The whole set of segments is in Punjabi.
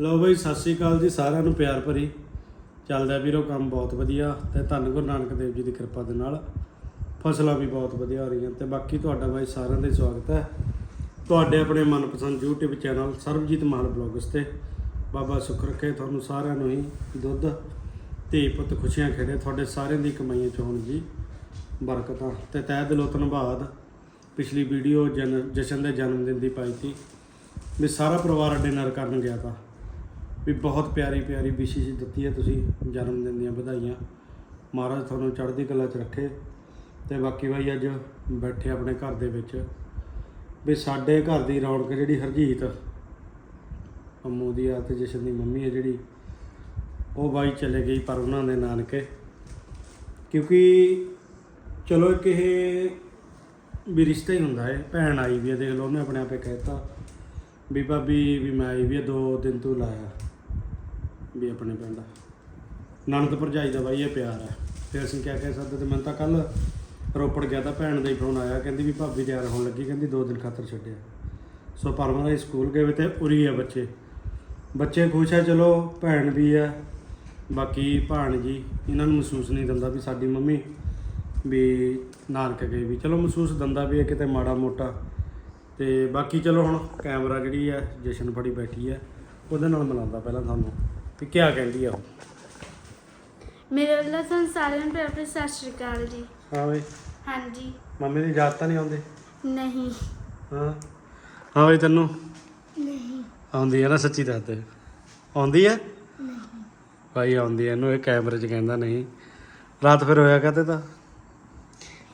ਲਓ ਬਈ, ਸਤਿ ਸ਼੍ਰੀ ਅਕਾਲ ਜੀ ਸਾਰਿਆਂ ਨੂੰ, ਪਿਆਰ ਭਰੀ। ਚੱਲਦਾ ਵੀਰੋ ਕੰਮ ਬਹੁਤ ਵਧੀਆ ਤੇ ਧੰਨ ਗੁਰੂ ਨਾਨਕ ਦੇਵ ਜੀ ਦੀ ਕਿਰਪਾ ਦੇ ਨਾਲ। ਫਸਲਾਂ ਵੀ ਬਹੁਤ ਵਧੀਆ ਹੋ ਰਹੀਆਂ ਤੇ ਬਾਕੀ ਤੁਹਾਡਾ ਬਾਈ ਸਾਰਿਆਂ ਦਾ ਹੀ ਸਵਾਗਤ ਹੈ। ਤੁਹਾਡੇ ਆਪਣੇ ਮਨਪਸੰਦ YouTube channel Sarabjit Maan vlogs ਤੇ। ਬਾਬਾ ਸੁੱਖ ਰੱਖੇ ਤੁਹਾਨੂੰ ਸਾਰਿਆਂ ਨੂੰ ਹੀ, ਦੁੱਧ, ਧੀ ਪੁੱਤ ਖੁਸ਼ੀਆਂ ਖੇੜੇ ਤੁਹਾਡੇ ਸਾਰਿਆਂ ਦੀ ਕਮਾਈਆਂ ਚ ਹੋਣ ਜੀ। ਬਰਕਤਾਂ ਤੇ ਤਹਿ ਦਿਲੋਂ ਧੰਨਵਾਦ। ਪਿਛਲੀ ਵੀਡੀਓ ਜਨ ਜਸ਼ਨ ਦੇ ਜਨਮ ਦਿਨ ਦੀ ਪਾਈ ਸੀ। ਵੀ ਸਾਰਾ ਪਰਿਵਾਰ ਡਿਨਰ ਕਰਨ ਗਿਆ ਤਾਂ। ਵੀ ਬਹੁਤ ਪਿਆਰੀ ਪਿਆਰੀ ਵਿਸ਼ੇਸ਼ ਦਿੱਤੀ ਹੈ ਤੁਸੀਂ, ਜਨਮ ਦਿਨ ਦੀਆਂ ਵਧਾਈਆਂ। ਮਹਾਰਾਜ ਤੁਹਾਨੂੰ ਚੜ੍ਹਦੀ ਕਲਾ 'ਚ ਰੱਖੇ ਤੇ ਬਾਕੀ ਭਾਈ ਅੱਜ ਬੈਠੇ ਆਪਣੇ ਘਰ ਦੇ ਵਿੱਚ ਵੀ ਸਾਡੇ ਘਰ ਦੀ ਰੌਣਕ ਜਿਹੜੀ ਹਰਜੀਤ ਅੰਮੂ ਦੀ ਆ ਤੇ ਜਸ਼ਨ ਦੀ ਮੰਮੀ ਹੈ ਜਿਹੜੀ, ਉਹ ਬਾਈ ਚਲੇ ਗਈ ਪਰ ਉਹਨਾਂ ਦੇ ਨਾਨਕੇ। ਕਿਉਂਕਿ ਚਲੋ ਇੱਕ ਇਹ ਵੀ ਰਿਸ਼ਤਾ ਹੀ ਹੁੰਦਾ ਹੈ, ਭੈਣ ਆਈ ਵੀ ਹੈ, ਦੇਖ ਲਓ ਉਹਨੇ ਆਪਣੇ ਆਪੇ ਕਹਿਤਾ ਵੀ ਭਾਬੀ ਵੀ ਮੈਂ ਆਈ ਵੀ ਹੈ, ਦੋ ਦਿਨ ਤੋਂ ਲਾਇਆ। ਵੀ ਆਪਣੇ ਪਿੰਡ ਨਣਦ ਭਰਜਾਈ ਦਾ ਬਾਈ ਇਹ ਪਿਆਰ ਹੈ ਫਿਰ ਅਸੀਂ ਕਹਿ ਕੇ ਸਕਦੇ, ਤੇ ਮੈਂ ਤਾਂ ਕੱਲ ਰੋਪੜ ਗਿਆ ਤਾਂ ਭੈਣ ਦਾ ਹੀ ਫੋਨ ਆਇਆ, ਕਹਿੰਦੀ ਵੀ ਭਾਬੀ ਤਿਆਰ ਹੋਣ ਲੱਗੀ, ਕਹਿੰਦੀ ਦੋ ਦਿਨ ਖਾਤਰ ਛੱਡਿਆ। ਸੋ ਪਰਮਾ ਦੇ ਸਕੂਲ ਗਏ ਵੇ ਤੇ ਉਰੀ ਆ ਬੱਚੇ। ਬੱਚੇ ਖੁਸ਼ ਆ, ਚਲੋ ਭੈਣ ਵੀ ਆ, ਬਾਕੀ ਭਾਣ ਜੀ, ਇਹਨਾਂ ਨੂੰ ਮਹਿਸੂਸ ਨਹੀਂ ਦਿੰਦਾ ਵੀ ਸਾਡੀ ਮੰਮੀ ਵੀ ਨਾਨਕ ਗਏ ਵੀ। ਚਲੋ ਮਹਿਸੂਸ ਦਿੰਦਾ ਵੀ ਇਹ ਕਿਤੇ ਮਾੜਾ ਮੋਟਾ। ਤੇ ਬਾਕੀ ਚਲੋ ਹੁਣ ਕੈਮਰਾ ਜਿਹੜੀ ਆ, ਜਸ਼ਨ ਫੜੀ ਬੈਠੀ ਆ, ਉਹਦੇ ਨਾਲ ਮਿਲਾਉਂਦਾ ਪਹਿਲਾਂ ਤੁਹਾਨੂੰ। ਵੀ ਕਿਆ ਕਹਿੰਦੀ ਆ ਉਹ? ਮੇਰੇ ਵੱਲੋਂ ਤੁਹਾਨੂੰ ਸਾਰਿਆਂ ਨੂੰ ਪਿਆਰ ਭਰੀ ਸਤਿ ਸ਼੍ਰੀ ਅਕਾਲ ਜੀ। ਹਾਂ ਬਈ। ਹਾਂਜੀ। ਮੰਮੀ ਦੀ ਯਾਦ ਤਾਂ ਨਹੀਂ ਆਉਂਦੀ? ਨਹੀਂ। ਹਾਂ। ਹਾਂ ਬਈ ਤੈਨੂੰ? ਨਹੀਂ। ਆਉਂਦੀ ਹੈ ਨਾ ਸੱਚੀ ਦੱਸ ਦੇ। ਆਉਂਦੀ ਹੈ ਭਾਈ ਆਉਂਦੀ ਹੈ ਇਹਨੂੰ ਇਹ ਕੈਮਰੇ 'ਚ ਕਹਿੰਦਾ ਨਹੀਂ। ਰਾਤ ਫਿਰ ਹੋਇਆ ਕਹਤੇ ਤਾਂ?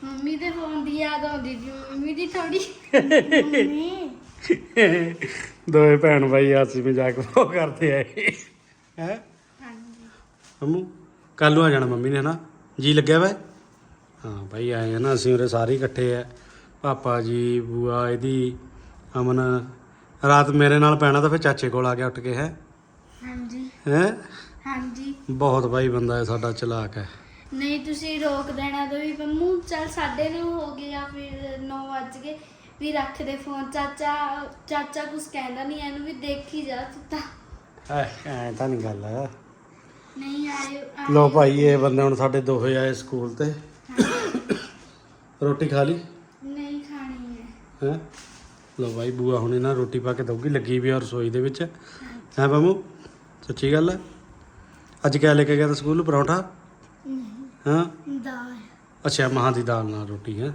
ਮੰਮੀ ਦੇ ਫੋਨ ਦੀ ਯਾਦ ਆਉਂਦੀ ਜੀ ਮੰਮੀ ਦੀ ਥੋੜੀ ਮੰਮੀ। ਦੋਵੇਂ ਭੈਣ ਭਾਈ ਆਪਸ ਵਿੱਚ ਜਾ ਕੇ ਉਹ ਕਰਦੇ ਆਏ ਹੈ? ਹਾਂਜੀ। ਮੰਮੂ ਕੱਲ ਨੂੰ ਆ ਜਾਣਾ ਮੰਮੀ ਨੇ ਹਨਾ? ਜੀ ਲੱਗਿਆ ਵਾ? ਹਾਂ ਭਾਈ ਆਏ ਆ ਨਾ ਅਸੀਂ ਉਰੇ ਸਾਰੇ ਇਕੱਠੇ ਆ। ਪਾਪਾ ਜੀ ਬੂਆ ਇਹਦੀ ਅਮਨ ਰਾਤ ਮੇਰੇ ਨਾਲ ਪੈਣਾ ਤਾਂ ਫਿਰ ਚਾਚੇ ਕੋਲ ਆ ਗਿਆ ਉੱਠ ਕੇ ਹੈ? ਹਾਂਜੀ। ਹੈ? ਹਾਂਜੀ। ਬਹੁਤ ਭਾਈ ਬੰਦਾ ਹੈ ਸਾਡਾ ਚਲਾਕ ਹੈ। ਨਹੀਂ ਤੁਸੀਂ ਰੋਕ ਦੇਣਾ ਤਾਂ ਵੀ ਪੰਮੂ ਚੱਲ ਸਾਡੇ ਨੂੰ ਹੋ ਗਏ ਜਾਂ ਫਿਰ 9 ਵੱਜ ਗਏ। ਵੀ ਰੱਖ ਦੇ ਫੋਨ ਚਾਚਾ ਚਾਚਾ ਕੁਝ ਕਹਿੰਦਾ ਨਹੀਂ ਇਹਨੂੰ ਵੀ ਦੇਖੀ ਜਾ ਤੂੰ ਤਾਂ। ਐ ਤਾਂ ਨਹੀਂ ਗੱਲ ਹੈ। ਨਹੀਂ ਆਇਓ। ਲੋ ਭਾਈ ਇਹ ਬੰਦੇ ਹੁਣ ਸਾਡੇ ਦੋਹੇ ਆਏ ਸਕੂਲ ਤੇ। ਰੋਟੀ ਖਾ ਲਈ? ਨਹੀਂ ਖਾਣੀ ਹੈ। ਹੈ? ਲੋ ਭਾਈ ਬੂਆ ਹੁਣ ਇਹਨਾਂ ਰੋਟੀ ਪਾ ਕੇ ਦਊਗੀ ਲੱਗੀ ਵੀ ਆ ਰਸੋਈ ਦੇ ਵਿੱਚ। ਹੈ ਬੰਮੂ ਸੱਚੀ ਗੱਲ ਹੈ? ਅੱਜ ਕਿਆ ਲੈ ਕੇ ਗਿਆ ਤਾ ਸਕੂਲ ਪਰੌਂਠਾ? ਹਾਂ? ਦਾਲ। ਅੱਛਾ ਮਾਂ ਦੀ ਦਾਲ ਨਾਲ ਰੋਟੀ ਹੈ?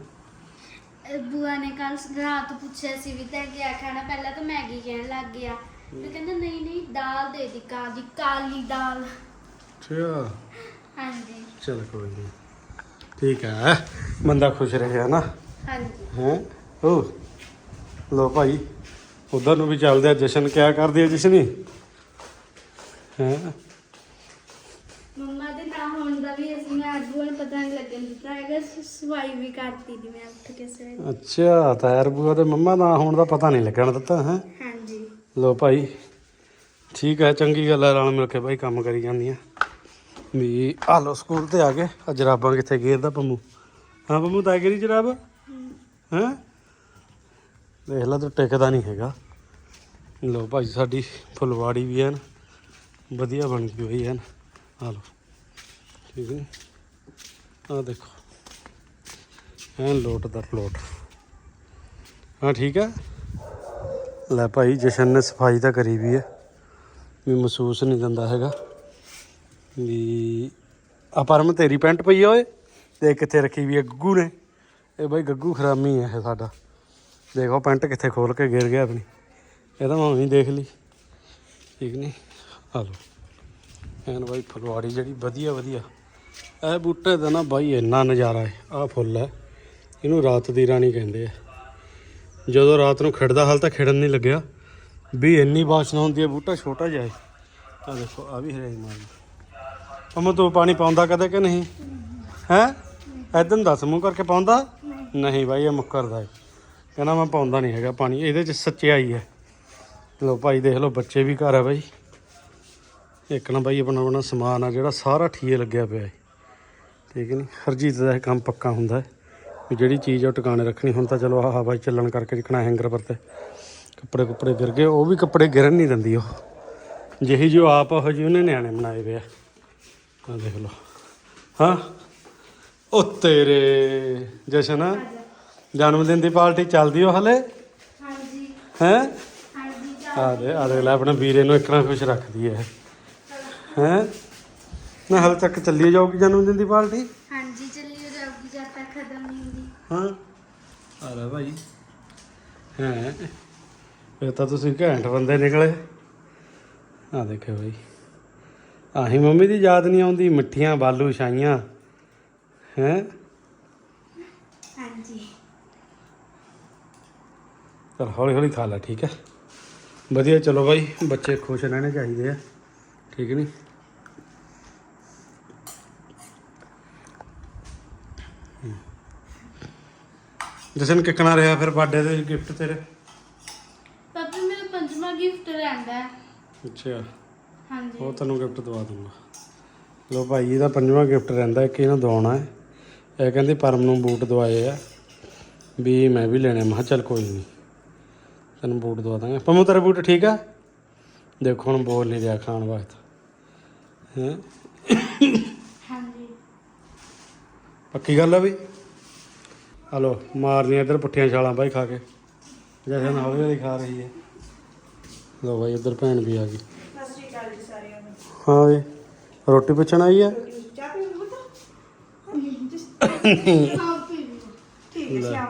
ਇਹ ਬੂਆ ਨੇ ਕੱਲ ਰਾਤ ਪੁੱਛਿਆ ਸੀ ਵੀ ਤੈਂ ਕਿਆ ਖਾਣਾ? ਪਹਿਲਾਂ ਤਾਂ ਮੈਗੀ ਕਹਿਣ ਲੱਗ ਗਿਆ। ਫਿਰ ਕਹਿੰਦਾ ਨਹੀਂ ਨਹੀਂ ਦਾਲ ਦੇ ਦੀ ਕਾਲੀ ਕਾਲੀ ਦਾਲ। ਅੱਛਾ। ਹਾਂਜੀ। ਚਲ ਕੋਈ ਨਹੀਂ ਠੀਕ ਹੈ। ਬੰਦਾ ਖੁਸ਼ ਰਿਹਾ ਨਾ ਹਾਂਜੀ। ਹੈ? ਓ ਲੋ ਭਾਈ ਉਧਰ ਨੂੰ ਵੀ ਚੱਲਦੇ ਆ ਜਸ਼ਨ। ਕਿਆ ਕਰਦੇ ਆ ਜਸ਼ਨੀ? ਹੈ ਮੰਮਾ ਦੇ ਨਾ ਹੋਣ ਦਾ ਵੀ ਅਸੀਂ ਮੈਂ ਅੱਜ ਨੂੰ ਪਤਾ ਨਹੀਂ ਲੱਗਣ ਦਿੱਤਾ ਹੈਗਾ ਸ- ਸਫ਼ਾਈ ਵੀ ਕਰਤੀ ਦੀ ਮੈਂ ਉੱਠ ਕੇ ਸਵੇਰੇ। ਅੱਛਾ ਤਾਇਰ ਬੂਆ ਤੇ ਮੰਮਾ ਨਾ ਹੋਣ ਦਾ ਪਤਾ ਨਹੀਂ ਲੱਗਣ ਦਿੱਤਾ ਹੈ? ਹਾਂਜੀ। ਲੋ ਭਾਈ ਠੀਕ ਹੈ ਚੰਗੀ ਗੱਲ ਹੈ ਰਲ ਮਿਲ ਕੇ ਭਾਈ ਕੰਮ ਕਰੀ ਜਾਂਦੀਆਂ। ਵੀ ਆ ਲੋ ਸਕੂਲ ਤੇ ਆ ਗਏ ਆ ਜਰਾਬਾਂ ਕਿੱਥੇ ਗੇਰਦਾ ਪੰਮੂ? ਹਾਂ ਪੰਮੂ ਤਾਂ ਗੇਰੀ ਜਰਾਬ? ਹੈ। ਦੇਖ ਲਾ ਤੂੰ ਟਿਕਦਾ ਨਹੀਂ ਹੈਗਾ। ਲੋ ਭਾਈ ਸਾਡੀ ਫੁਲਵਾੜੀ ਵੀ ਐਨ ਵਧੀਆ ਬਣ ਗਈ ਹੋਈ ਐਨ। ਆ ਲੋ ਠੀਕ ਹੈ ਆ ਦੇਖੋ। ਐਨ ਲੋਟ ਦਾ ਲੋਟ ਹਾਂ, ਠੀਕ ਹੈ ਲੈ ਭਾਈ, ਜਸ਼ਨ ਨੇ ਸਫ਼ਾਈ ਤਾਂ ਕਰੀ ਵੀ ਹੈ ਵੀ ਮਹਿਸੂਸ ਨਹੀਂ ਦਿੰਦਾ ਹੈਗਾ। ਵੀ ਆ ਪਰਮ, ਤੇਰੀ ਪੈਂਟ ਪਈ ਆ ਓਏ। ਤੇ ਕਿੱਥੇ ਰੱਖੀ ਵੀ ਹੈ ਗੱਗੂ ਨੇ। ਇਹ ਬਾਈ ਗੱਗੂ ਖਰਾਮੀ ਹੈ ਇਹ ਸਾਡਾ। ਦੇਖੋ ਪੈਂਟ ਕਿੱਥੇ ਖੋਲ ਕੇ ਗਿਰ ਗਿਆ ਆਪਣੀ। ਇਹ ਤਾਂ ਮੈਂ ਵੀ ਦੇਖ ਲਈ। ਠੀਕ ਨਹੀਂ ਆ ਲੋ ਐਨ ਬਾਈ ਫਲਵਾੜੀ ਜਿਹੜੀ ਵਧੀਆ ਵਧੀਆ ਇਹ ਬੂਟੇ ਦਾ ਨਾ ਬਾਈ ਇੰਨਾ ਨਜ਼ਾਰਾ ਹੈ, ਆਹ ਫੁੱਲ ਹੈ। ਇਹਨੂੰ ਰਾਤ ਦੀ ਰਾਣੀ ਕਹਿੰਦੇ ਆ। ਜਦੋਂ ਰਾਤ ਨੂੰ ਖਿੜਦਾ ਹਾਲ ਤਾਂ ਖਿੜਨ ਨਹੀਂ ਲੱਗਿਆ। ਵੀ ਇੰਨੀ ਬਾਸ਼ਨਾ ਹੁੰਦੀ ਹੈ ਬੂਟਾ ਛੋਟਾ ਜਿਹਾ ਹੈ। ਤਾਂ ਦੇਖੋ ਆ ਵੀ ਹਰੇ ਮਾਰੀ ਅਮਾ, ਤੂੰ ਪਾਣੀ ਪਾਉਂਦਾ ਕਦੇ ਕਿ ਨਹੀਂ? ਹੈ? ਐਦਾਂ ਦੱਸ, ਮੂੰਹ ਕਰਕੇ ਪਾਉਂਦਾ? ਨਹੀਂ ਬਾਈ, ਇਹ ਮੁੱਕਰਦਾ ਹੈ। ਕਹਿੰਦਾ ਮੈਂ ਪਾਉਂਦਾ ਨਹੀਂ ਹੈਗਾ ਪਾਣੀ, ਇਹਦੇ ਚ ਸੱਚਾਈ ਹੈ। ਲੋ ਭਾਈ, ਦੇਖ ਲਓ, ਬੱਚੇ ਵੀ ਘਰ ਆ ਬਾਈ। ਇੱਕ ਨਾ ਬਾਈ, ਆਪਣਾ ਆਪਣਾ ਸਮਾਨ ਆ ਜਿਹੜਾ ਸਾਰਾ ਠੀਏ ਲੱਗਿਆ ਪਿਆ ਹੈ। ਠੀਕ ਨਹੀਂ ਹਰਜੀਤ ਦਾ ਇਹ ਕੰਮ ਪੱਕਾ ਹੁੰਦਾ ਹੈ। ਵੀ ਜਿਹੜੀ ਚੀਜ਼ ਉਹ ਟਿਕਾਣੇ ਰੱਖਣੀ ਹੁਣ ਤਾਂ ਚਲੋ ਆਹ ਹਵਾ ਚੱਲਣ ਕਰਕੇ ਜਿਕਣਾ ਹੈਂਗਰ ਪਰ ਤੇ ਕੱਪੜੇ ਕੁੱਪੜੇ ਗਿਰ ਗਏ ਉਹ ਵੀ ਕੱਪੜੇ ਗਿਰਨ ਨਹੀਂ ਦਿੰਦੀ ਉਹ। ਜਿਹੀ ਜੋ ਆਪ ਉਹ ਜੀ ਉਹਨੇ ਨਿਆਣੇ ਬਣਾਏ ਵੇ ਆ। ਆ ਦੇਖ ਲਓ। ਹਾਂ? ਉਹ ਤੇਰੇ ਜਸ਼ਨ ਜਨਮ ਦਿਨ ਦੀ ਪਾਰਟੀ ਚੱਲਦੀ ਉਹ ਹਲੇ? ਹਾਂਜੀ। ਹੈ? ਹਾਂਜੀ ਆ ਦੇ ਆ ਦੇ ਲੈ ਆਪਣੇ ਵੀਰੇ ਨੂੰ ਇਕਣਾ ਖੁਸ਼ ਰੱਖਦੀ ਹੈ ਹੈ? ਨਾ ਹਾਲੇ ਤੱਕ ਚੱਲੀ ਜਾਊਗੀ ਜਨਮ ਦਿਨ ਦੀ ਪਾਰਟੀ? ਹਾਂਜੀ ਚੱਲੀ ਜਾਊਗੀ ਜਦ ਤੱਕ ਖਤਮ ਨਹੀਂ ਹੁੰਦੀ। ਹਾਂ। ਆ ਲੈ ਭਾਈ। ਹੈ। ਇਹ ਤਾਂ ਤੁਸੀਂ ਘੈਂਟ ਬੰਦੇ ਨਿਕਲੇ। ਆ ਦੇਖੋ ਭਾਈ। ਆਹੀ ਮੰਮੀ ਦੀ ਯਾਦ ਨਹੀਂ ਆਉਂਦੀ ਮਿੱਠੀਆਂ ਬਾਲੂ ਛਾਈਆਂ। ਹੈ? ਹਾਂਜੀ। ਚਲ ਹੌਲੀ ਹੌਲੀ ਖਾ ਲੈ ਠੀਕ ਹੈ? ਵਧੀਆ ਚਲੋ ਭਾਈ ਬੱਚੇ ਖੁਸ਼ ਰਹਿਣੇ ਚਾਹੀਦੇ ਆ। ਠੀਕ ਨਹੀਂ ਜਸਨ ਕਿੱਕਣਾ ਰਿਹਾ ਫਿਰ ਬਰਥਡੇ ਦੇ ਗਿਫਟ ਤੇਰੇ? ਪਾਪਾ ਮੇਰਾ ਪੰਜਵਾਂ ਗਿਫਟ ਰਹਿੰਦਾ ਹੈ। ਅੱਛਾ। ਹਾਂਜੀ। ਉਹ ਤੈਨੂੰ ਗਿਫਟ ਦਵਾ ਦੂੰਗਾ। ਲੋ ਭਾਈ ਇਹਦਾ ਪੰਜਵਾਂ ਗਿਫਟ ਰਹਿੰਦਾ ਇੱਕ ਇਹਨਾਂ ਦਵਾਉਣਾ ਹੈ। ਇਹ ਕਹਿੰਦੀ ਪਰਮ ਨੂੰ ਬੂਟ ਦਵਾਏ ਆ। ਵੀ ਮੈਂ ਵੀ ਲੈਣੇ ਮੈਂ ਚੱਲ ਕੋਈ ਨਹੀਂ। ਤੈਨੂੰ ਬੂਟ ਦਵਾ ਦਾਂਗੇ। ਪੰਮੂ ਤੇਰੇ ਬੂਟ ਠੀਕ ਆ? ਦੇਖੋ ਹੁਣ ਬੋਲ ਨਹੀਂ ਰਿਹਾ ਖਾਣ ਵਕਤ ਹੈ? ਹਾਂਜੀ। ਪੱਕੀ ਗੱਲ ਆ ਵੀ? ਹਲੋ ਮਾਰਨੀਆਂ ਇੱਧਰ ਪੁੱਠੀਆਂ ਛਾਲਾਂ ਬਾਈ ਖਾ ਕੇ। ਜੈਸੇ ਨਾ ਹੌਲੀ ਹੌਲੀ ਖਾ ਰਹੀ ਹੈ। ਲੋ ਬਾਈ ਇੱਧਰ ਭੈਣ ਵੀ ਆ ਗਈ। ਜੀ ਨੂੰ ਹਾਂ ਵੀ ਰੋਟੀ ਪੁੱਛਣ ਆਈ ਹਾਂ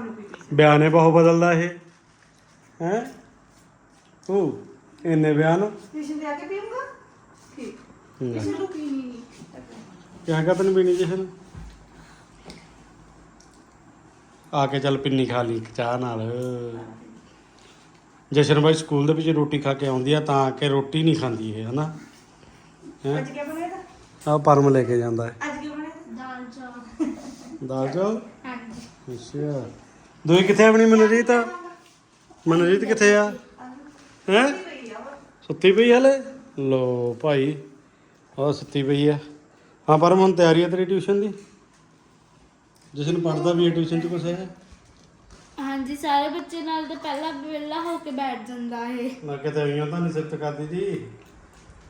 ਨੂੰ ਬਿਆਨੇ ਬਹੁਤ ਬਦਲਦਾ ਇਹ। ਹੈ? ਉਹ ਇੰਨੇ ਬਿਆਨ? ਟਿਊਸ਼ਨ ਦੇ ਆ ਕੇ ਪੀਊਂਗਾ ਠੀਕ। ਕਿਸੇ ਨੂੰ? ਪੀਣੀ ਨਹੀਂ ਕਿਆ ਕਾ ਤੈਨੂੰ ਪੀਣੀ ਜਸ਼ਨ ਆ ਕੇ ਚੱਲ ਪਿੰਨੀ ਖਾ ਲਈ ਇੱਕ ਚਾਹ ਨਾਲ। ਜਸ਼ਨ ਬਾਈ ਸਕੂਲ ਦੇ ਵਿੱਚ ਰੋਟੀ ਖਾ ਕੇ ਆਉਂਦੀ ਆ ਤਾਂ ਆ ਕੇ ਰੋਟੀ ਨਹੀਂ ਖਾਂਦੀ ਇਹ ਹਨਾ? ਹੈ? ਅੱਜ ਕੀ ਬਣਿਆ ਤਾਂ? ਆ ਪਰਮ ਲੈ ਕੇ ਜਾਂਦਾ ਹੈ। ਅੱਜ ਕੀ ਦਾਲ ਚੌਲ ਦਾਲ ਚੌਲ ਹਾਂਜੀ। ਅੱਛਾ। ਦੋਈ ਕਿੱਥੇ ਆ ਆਪਣੀ ਮਨਜੀਤ? ਮਨਜੀਤ ਕਿੱਥੇ ਆ? ਹੈ। ਸੁੱਤੀ ਪਈ ਹਲੇ? ਲੋ ਭਾਈ ਉਹ ਸੁੱਤੀ ਪਈ ਆ। ਹਾਂ ਪਰਮ ਹੁਣ ਤਿਆਰੀ ਆ ਤੇਰੀ ਟਿਊਸ਼ਨ ਦੀ? ਜਿਸ ਨੂੰ ਪੜਦਾ ਵੀ ਹੈ ਟਿਊਸ਼ਨ ਚ ਕੁਛ ਹੈ ਹਾਂਜੀ ਸਾਰੇ ਬੱਚੇ ਨਾਲ ਤਾਂ ਪਹਿਲਾਂ ਵਿਹਲਾ ਹੋ ਕੇ ਬੈਠ ਜਾਂਦਾ ਇਹ। ਮੈਂ ਕਿਤੇ ਆਈਆਂ ਤਾਂ ਨਹੀਂ ਸਿਫਤ ਕਰਦੀ ਜੀ।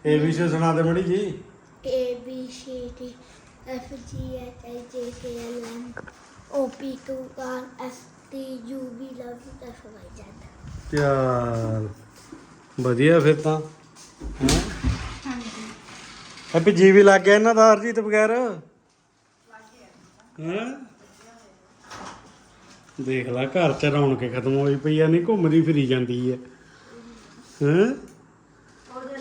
ਇਹ ਵੀ ਸੁਣਾ ਦੇ ਮੜੀ ਜੀ। A B C D F G H I J K L M O P Q R S T U V W X Y Z ਪਿਆਰ ਵਧੀਆ ਫਿਰ ਤਾਂ। ਹੈਂ? ਹਾਂਜੀ। ਹੈਪੀ ਜੀ ਵੀ ਲੱਗ ਗਿਆ ਇਹਨਾਂ ਦਾ ਹਰਜੀਤ ਬਗੈਰ। ਹੈਂ? ਦੇਖ ਲੈ ਘਰ ਚ ਰੌਣਕ ਖਤਮ ਹੋਈ ਪਈ ਆ ਨਹੀਂ ਘੁੰਮਦੀ ਫਿਰੀ ਜਾਂਦੀ ਹੈ ਹੈਂ? ਉਹਦੇ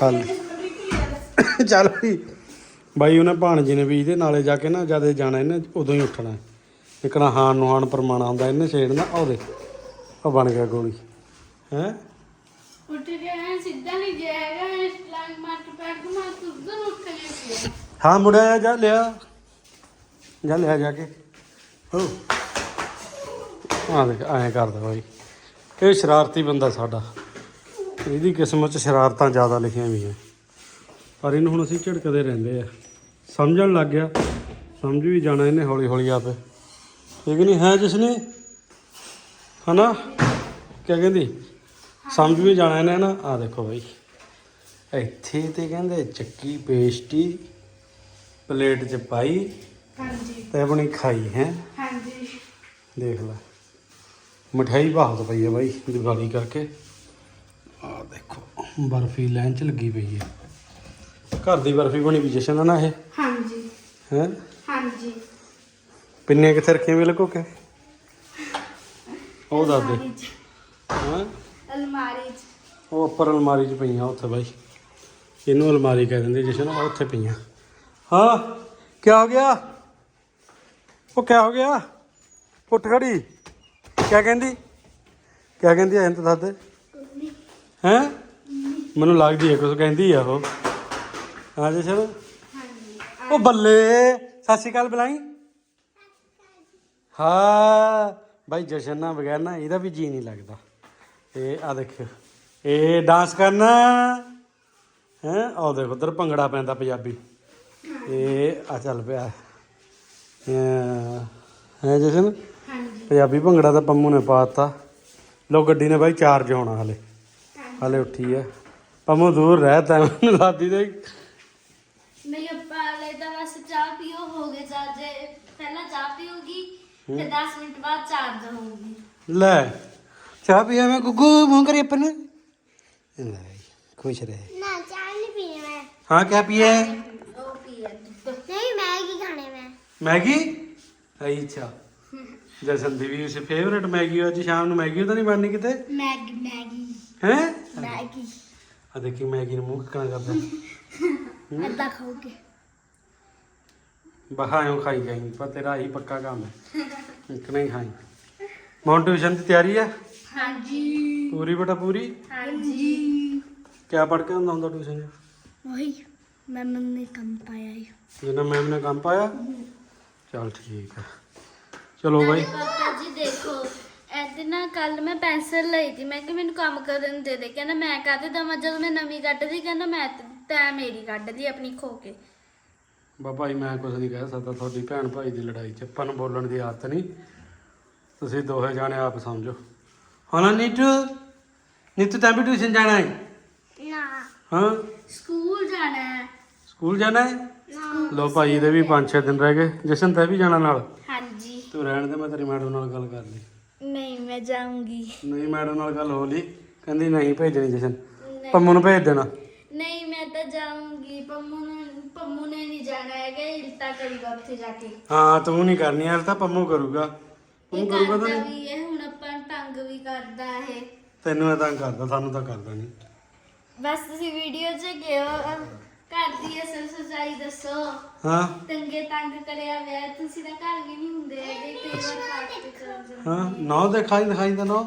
ਖਾਲੀ ਕੀ ਚੱਲ ਵੀ। ਬਾਈ ਉਹਨੇ ਭਾਣਜੀ ਨੇ ਵੀ ਇਹਦੇ ਨਾਲੇ ਜਾ ਕੇ ਨਾ ਜਦ ਜਾਣਾ ਇਹਨੇ ਉਦੋਂ ਹੀ ਉੱਠਣਾ। ਇਕਣਾ ਹਾਨ ਨੂੰ ਹਾਨ ਪਰਮਾਣਾ ਹੁੰਦਾ ਇਹਨੇ ਛੇੜਨਾ ਉਹ ਦੇ ਉਹ ਬਣ ਗਿਆ ਗੋਲੀ। ਹੈ? ਉੱਠ ਕੇ ਐਂ ਸਿੱਧਾ ਨਹੀਂ ਜਾਏਗਾ ਇਸ ਲਾਈਨ ਮਾਰ ਕੇ ਪੈਰ ਘੁਮਾ ਕੇ ਉਧਰ ਉੱਠ ਕੇ ਗਿਆ ਹਾਂ ਮੁੰਡਿਆ ਜਾ ਲਿਆ। ਜਾ ਲਿਆ ਜਾ ਕੇ। ਹੋ ਆ ਦੇਖ ਐਂ ਕਰਦਾ ਬਾਈ। ਇਹ ਸ਼ਰਾਰਤੀ ਬੰਦਾ ਸਾਡਾ। ਇਹਦੀ ਕਿਸਮਤ 'ਚ ਸ਼ਰਾਰਤਾਂ ਜ਼ਿਆਦਾ ਲਿਖੀਆਂ ਹੋਈਆਂ। ਪਰ ਇਹਨੂੰ ਹੁਣ ਅਸੀਂ ਝਿੜਕਦੇ ਰਹਿੰਦੇ ਆ। ਸਮਝਣ ਲੱਗ ਗਿਆ। ਸਮਝ ਵੀ ਜਾਣਾ ਇਹਨੇ ਹੌਲੀ ਹੌਲੀ ਆਪੇ। ਠੀਕ ਨਹੀਂ ਹੈ ਜਿਸਨੇ? ਹਨਾ? ਕਿਆ ਕਹਿੰਦੀ? ਸਮਝ ਵੀ ਜਾਣਾ ਇਹਨੇ ਨਾ ਆ ਦੇਖੋ ਬਾਈ। ਇੱਥੇ ਤੇ ਕਹਿੰਦੇ ਚੱਕੀ ਪੇਸਟੀ ਪਲੇਟ 'ਚ ਪਾਈ ਹਾਂਜੀ। ਤੇ ਆਪਣੀ ਖਾਈ ਹੈ? ਦੇਖ ਲੈ। ਮਠਿਆਈ ਬਹੁਤ ਪਈ ਹੈ ਬਾਈ ਦੀਵਾਲੀ ਕਰਕੇ। ਆ ਦੇਖੋ ਬਰਫੀ ਲੈਣ 'ਚ ਲੱਗੀ ਪਈ ਹੈ ਘਰ ਦੀ ਬਰਫੀ ਬਣੀ ਵੀ ਜਸ਼ਨ ਦਾ ਨਾ ਇਹ? ਹਾਂਜੀ। ਹੈ? ਹਾਂਜੀ। ਪਿੰਨੇ ਕਿੱਥੇ ਰੱਖੀਆਂ ਵੇ ਲਕੋ ਕੇ ਉਹ ਦੱਸ ਦੇ। ਹਾਂ? ਅਲਮਾਰੀ 'ਚ। ਉਹ ਉੱਪਰ ਅਲਮਾਰੀ 'ਚ ਪਈਆਂ ਉੱਥੇ ਬਾਈ। ਇਹਨੂੰ ਅਲਮਾਰੀ ਕਹਿ ਦਿੰਦੇ ਜਸ਼ਨ ਉਹ ਉੱਥੇ ਪਈਆਂ। ਹਾਂ ਕੀ ਹੋ ਗਿਆ? ਉਹ ਕੀ ਹੋ ਗਿਆ? ਉੱਠ ਖੜੀ। ਕੀ ਕਹਿੰਦੀ? ਕੀ ਕਹਿੰਦੀ ਐਂ ਤਾਂ ਦੱਸ ਦੇ। ਹੈ? ਮੈਨੂੰ ਲੱਗਦੀ ਹੈ ਕੁਝ ਕਹਿੰਦੀ ਆ ਉਹ। ਹਾਂ ਜਸ਼ਨ ਹਾਂਜੀ ਉਹ ਬੱਲੇ ਸਤਿ ਸ਼੍ਰੀ ਅਕਾਲ ਬੁਲਾਈ। ਹਾਂ ਬਾਈ ਜਸ਼ਨ ਨਾਲ ਬਗੈਰ ਨਾ ਇਹਦਾ ਵੀ ਜੀ ਨਹੀਂ ਲੱਗਦਾ। ਇਹ ਆ ਦੇਖਿਓ ਇਹ ਡਾਂਸ ਕਰਨਾ। ਹੈ? ਆਹ ਦੇਖੋ ਉਧਰ ਭੰਗੜਾ ਪੈਂਦਾ ਪੰਜਾਬੀ। ਇਹ ਆ ਚੱਲ ਪਿਆ। ਹੈ ਜਸ਼ਨ? ਹਾਂਜੀ। ਪੰਜਾਬੀ ਭੰਗੜਾ ਤਾਂ ਪੰਮੂ ਨੇ ਪਾਤਾ। ਲੋ ਗੱਡੀ ਨੇ ਬਾਈ ਚਾਰਜ ਹੋਣਾ ਹਲੇ। ਹਲੇ ਉੱਠੀ ਹੈ ਪੰਮੋ ਦੂਰ ਰਹਿਤਾ ਮੈਨੂੰ ਲਾਦੀ ਦੇ ਅੱਪਾ ਲੈ ਤਾਂ ਬਸ ਚਾਹ ਪੀਓ ਹੋ ਗਏ ਚਾਹ ਜੇ। ਪਹਿਲਾਂ ਚਾਹ ਪੀਓਗੀ ਤੇ 10 ਮਿੰਟ ਬਾਅਦ ਚਾਰਜ ਹੋਊਗੀ ਲੈ ਚਾਹ ਪੀਆ ਮੈਂ ਗੁੱਗੂ ਮੂੰਹ ਕਰੀ ਆਪਣ। ਲੈ ਖੁਸ਼ ਰਹੇ। ਨਾ ਚਾਹ ਨਹੀਂ ਪੀਣੀ ਮੈਂ। ਹਾਂ ਕਿਆ ਪੀਏ ਉਹ ਦੁੱਧ ਨਹੀਂ ਮੈਗੀ ਖਾਣੇ ਮੈਂ। ਮੈਗੀ? ਅੱਛਾ। ਜਸਨ ਦੀ ਵੀ ਉਸ ਫੇਵਰਟ ਮੈਗੀ ਅੱਜ ਸ਼ਾਮ ਨੂੰ ਮੈਗੀ ਤਾਂ ਨਹੀਂ ਬਣਨੀ ਕਿਤੇ? Maggi Maggi. ਹੈ? ਮੈਗੀ। ਆ ਦੇਖੀ ਮੈਗੀ ਨੂੰ ਮੂੰਹ ਕਿਕਣਾ ਕਰਦਾ। ਅੱਧਾ ਖਾਓਗੇ ਬਹਾਇਓ ਖਾਈ ਜਾਈਂ ਪਰ ਤੇਰਾ ਹੀ ਪੱਕਾ ਕੰਮ ਹੈ। ਇੱਕ ਨਹੀਂ ਖਾਈ। ਟਿਊਸ਼ਨ ਦੀ ਤਿਆਰੀ ਹੈ ਹਾਂਜੀ। ਪੂਰੀ ਬੇਟਾ ਪੂਰੀ? ਹਾਂਜੀ। ਕਿਆ ਪੜ ਕੇ ਹੁੰਦਾ ਹੁੰਦਾ ਟਿਊਸ਼ਨ 'ਚ? ਵਹੀ ਮੈਂ ਮੰਨੇ ਕੰਮ ਪਾਇਆ ਹੈ ਜਿੰਨਾ ਮੈਮ ਨੇ ਕੰਮ ਪਾਇਆ? ਚਲ ਠੀਕ ਹੈ ਚਲੋ ਬਾਈ। ਪਾਪਾ ਜੀ ਦੇਖੋ ਇਹਦੇ ਨਾਲ ਕੱਲ ਮੈਂ ਪੈਨਸਲ ਲਈ ਸੀ। ਮੈਂ ਕਿ ਮੈਨੂੰ ਕੰਮ ਕਰਨ ਦੇ ਦੇ। ਕਹਿੰਦਾ ਮੈਂ ਕਾਹਦੇ ਦਵਾਂ? ਜਦੋਂ ਮੈਂ ਨਵੀਂ ਕੱਢਦੀ ਕਹਿੰਦਾ ਮੈਂ ਤੇ- ਤੈਂ ਮੇਰੀ ਕੱਢ ਲਈ ਆਪਣੀ ਖੋ ਕੇ। ਬਾਬਾ ਜੀ ਮੈਂ ਕੁਝ ਨਹੀਂ ਕਹਿ ਸਕਦਾ। ਤੁਹਾਡੀ ਭੈਣ ਭਾਈ ਦੀ ਲੜਾਈ 'ਚ ਆਪਾਂ ਨੂੰ ਬੋਲਣ ਦੀ ਆਦਤ ਨਹੀਂ। ਤੁਸੀਂ ਦੋਹੇ ਜਾਣੇ ਆਪ ਸਮਝੋ। ਹਾਂ ਨੀਟੂ? ਨੀਤੂ ਤਾਂ ਵੀ ਟਿਊਸ਼ਨ ਜਾਣਾ ਹੈ ਨਾ। ਹਾਂ? ਸਕੂਲ ਜਾਣਾ ਹੈ। ਸਕੂਲ ਜਾਣਾ ਹੈ ਲੋ ਭਾਈ ਇਹਦੇ ਵੀ 5-6 ਦਿਨ ਰਹਿ ਗਏ। ਜਸ਼ਨ ਤੈ ਵੀ ਜਾਣਾ ਨਾਲ? ਹਾਂਜੀ। ਤੂੰ ਰਹਿਣ ਦੇ ਮੈਂ ਤੇਰੀ ਮੈਡਮ ਨਾਲ ਗੱਲ ਕਰ ਲਈ। ਨਹੀਂ ਮੈਂ ਜਾਊਂਗੀ। ਨਹੀਂ ਮੈਡਮ ਨਾਲ ਗੱਲ ਹੋ ਲਈ। ਕਹਿੰਦੀ ਨਹੀਂ ਭੇਜਣੀ ਜਸ਼ਨ। ਪੰਮੂ ਨੂੰ ਭੇਜ ਦੇਣਾ। ਨਹੀਂ ਮੈਂ ਤਾਂ ਜਾਊਂਗੀ। ਪੰਮੂ ਨੂੰ ਪੰਮੂ ਨੇ ਨਹੀਂ ਜਾਣਾ ਹੈਗਾ। ਇਲਤਾ ਕਰੂਗਾ ਉੱਥੇ ਜਾ ਕੇ। ਹਾਂ ਤੂੰ ਨਹੀਂ ਕਰਨੀ ਯਾਰ ਤਾਂ ਪੰਮੂ ਕਰੂਗਾ। ਇਹ ਤੂੰ ਕਰੂਗਾ ਤਾਂ ਕਰਦਾ ਨਹੀਂ। ਵੀ ਹੈ ਹੁਣ ਆਪਾਂ ਨੂੰ ਤੰਗ ਵੀ ਕਰਦਾ ਇਹ। ਤੈਨੂੰ ਇਹ ਤੰਗ ਕਰਦਾ ਸਾਨੂੰ ਤਾਂ ਕਰਦਾ ਨਹੀਂ। ਬਸ ਤੁਸੀਂ ਵੀਡੀਓ 'ਚ ਗਿਓ ਘਰ ਦੀ ਅਸਲ ਸਜਾਈ ਦੱਸੋ। ਹਾਂ। ਤੰਗੇ ਤੰਗ ਕਰਿਆ ਹੋਇਆ ਤੁਸੀਂ ਤਾਂ ਘਰ ਵੀ ਨਹੀਂ ਹੁੰਦੇ ਹੈਗੇ ਕਈ ਵਾਰ ਘਰ ਤੇ ਚਲ ਜਾਂਦੇ ਹਾਂ ਨੌ। ਦਿਖਾਈ ਦਿਖਾਈ ਤਾਂ ਨੌ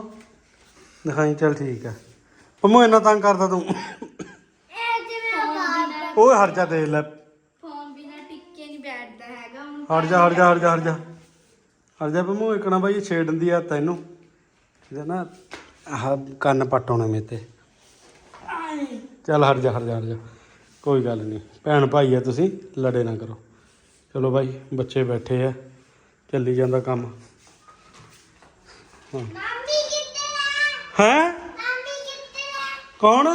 ਦਿਖਾਈ ਚੱਲ ਠੀਕ ਹੈ ਪੰਮੂ ਇੰਨਾ ਤੰਗ ਕਰਦਾ ਤੂੰ। ਇਹ ਜਿਵੇਂ ਫੋਨ ਬਿਨਾ ਓਏ ਹਟ ਜਾ ਦੇਖ ਲੈ। ਫੋਨ ਬਿਨਾ ਟਿੱਕੇ ਨਹੀਂ ਬੈਠਦਾ ਹੈਗਾ ਹੁਣ ਹਟ ਜਾ ਹਟ ਜਾ ਹਟ ਜਾ ਹਟ ਜਾ। ਹਟ ਜਾ ਪੰਮੂ ਇਕਣਾ ਬਾਈ ਛੇੜਨ ਦੀ ਆ ਤੈਨੂੰ। ਇਹਦਾ ਨਾ ਆਹ ਕੰਨ ਪੱਟ ਹੋਣੇ ਮੇ ਤੇ। ਚੱਲ ਹਟ ਜਾ ਹਟ ਜਾ ਹਟ ਜਾ। ਕੋਈ ਗੱਲ ਨਹੀਂ ਭੈਣ ਭਾਈ ਆ ਤੁਸੀਂ ਲੜੇ ਨਾ ਕਰੋ ਚਲੋ ਬਾਈ ਬੱਚੇ ਬੈਠੇ ਆ ਚੱਲੀ ਜਾਂਦਾ ਕੰਮ ਮੰਮੀ ਕਿੱਥੇ ਹੈ ਹੈ ਮੰਮੀ ਕਿੱਥੇ ਹੈ ਕੌਣ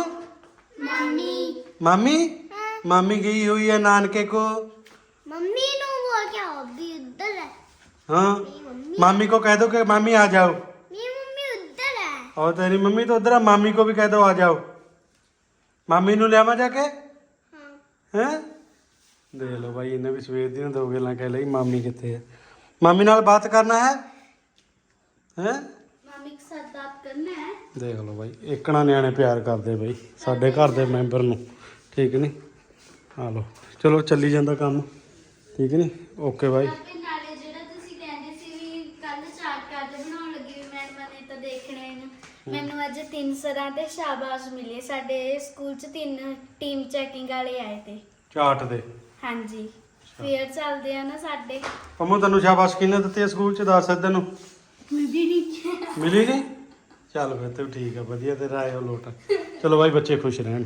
ਮੰਮੀ ਮਾਮੀ ਹਾਂ ਮਾਮੀ ਗਈ हुई है नानके को ਮੰਮੀ ਨੂੰ ਬੋਲ ਕੇ ਆਓ ਵੀ ਉੱਧਰ ਹੈ हाँ ਮੇਰੀ ਮੰਮੀ मामी को कह दो कि मामी आ जाओ ਮੇਰੀ ਮੰਮੀ ਉੱਧਰ ਹੈ और तेरी मम्मी तो उधर है मामी को भी कह दो आ जाओ मामी ਨੂੰ ਲਿਆਵਾਂ ਜਾ ਕੇ ਹਾਂ? ਦੇਖ ਲਓ ਭਾਈ ਇਹਨੇ ਵੀ ਸਵੇਰ ਦੀਆਂ ਦੋ ਗੱਲਾਂ ਕਹਿ ਲਈ ਮਾਮੀ ਕਿੱਥੇ ਹੈ ਮਾਮੀ ਨਾਲ ਬਾਤ ਕਰਨਾ ਹੈ? ਹੈ? ਮਾਮੀ ਕੇ ਸਾਥ ਬਾਤ ਕਰਨਾ ਹੈ। ਦੇਖ ਲਓ ਭਾਈ ਇੱਕਣਾ ਨਿਆਣੇ ਪਿਆਰ ਕਰਦੇ ਭਾਈ ਸਾਡੇ ਘਰ ਦੇ ਮੈਂਬਰ ਨੂੰ ਠੀਕ ਨਹੀਂ ਆ ਲਓ ਚਲੋ ਚੱਲੀ ਜਾਂਦਾ ਕੰਮ ਠੀਕ ਨਹੀਂ ਓਕੇ ਭਾਈ ਤੇ ਨਾਲੇ ਜਿਹੜਾ ਤੁਸੀਂ ਕਹਿੰਦੇ ਸੀ ਵੀ ਕੱਲ ਚਾਰਟ ਕਾਰਡ ਬਣਾਉਣ ਲੱਗੀ ਵੀ ਮੈਡਮਾਂ ਨੇ ਤਾਂ ਦੇਖਣੇ ਨੇ ਮੈਨੂੰ ਅੱਜ ਤਿੰਨ ਸਰਾਂ ਤੇ ਸ਼ਾਬਾਸ਼ ਮਿਲੇ ਸਾਡੇ ਸਕੂਲ 'ਚ ਤਿੰਨ ਟੀਮ ਚੈਕਿੰਗ ਵਾਲੇ ਆਏ ਤੇ। ਚਾਟ ਦੇ। ਹਾਂਜੀ। ਫੇਰ ਚੱਲਦੇ ਆ ਨਾ ਸਾਡੇ। ਪੰਮੂ ਤੈਨੂੰ ਸ਼ਾਬਾਸ਼ ਕਿਹਨੇ ਦਿੱਤੀ ਸਕੂਲ ਚ? ਦੱਸ ਇੱਧਰ ਨੂੰ। ਮਿਲੀ ਨਹੀਂ ਚੱਲ ਫਿਰ ਤੇ ਠੀਕ ਆ ਵਧੀਆ ਤੇਰਾ ਆਇਓ ਲੋਟ ਚਲੋ ਭਾਈ ਬੱਚੇ ਖੁਸ਼ ਰਹਿਣ।